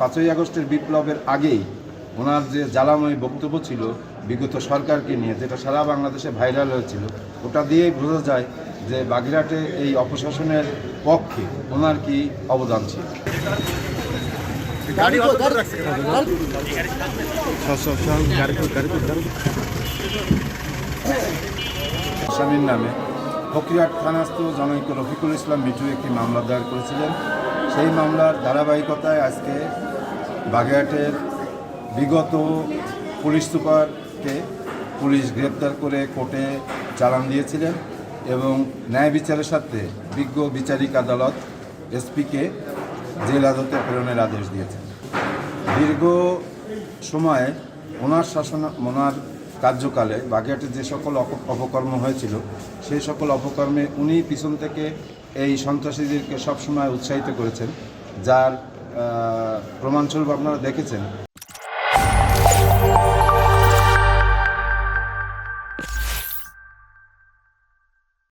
পাঁচই আগস্টের বিপ্লবের আগেই ওনার যে জ্বালাময় বক্তব্য ছিল বিগত সরকারকে নিয়ে যেটা সারা বাংলাদেশে ভাইরাল হয়েছিল ওটা দিয়েই বোঝা যায় যে বাগেরহাটে এই অপশাসনের পক্ষে ওনার কি অবদান ছিল। স্বামীর নামে ফকিরহাট থানাস্থ জনৈক রফিকুল ইসলাম মিঠু একটি মামলা দায়ের করেছিলেন। সেই মামলার ধারাবাহিকতায় আজকে বাগেরহাটের বিগত পুলিশ সুপারকে পুলিশ গ্রেপ্তার করে কোর্টে চালান দিয়েছিলেন এবং ন্যায় বিচারের সাথে বিজ্ঞ বিচারিক আদালত এসপিকে জেল হাজতে প্রেরণের আদেশ দিয়েছেন। দীর্ঘ সময়ে ওনার শাসন, ওনার কার্যকালে বাগেরহাটে যে সকল অপ- অপকর্ম হয়েছিল, সেই সকল অপকর্মে উনি পিছন থেকে এই সন্ত্রাসীদেরকে সবসময় উৎসাহিত করেছেন, যার প্রমাণস্বরূপ আপনারা দেখেছেন।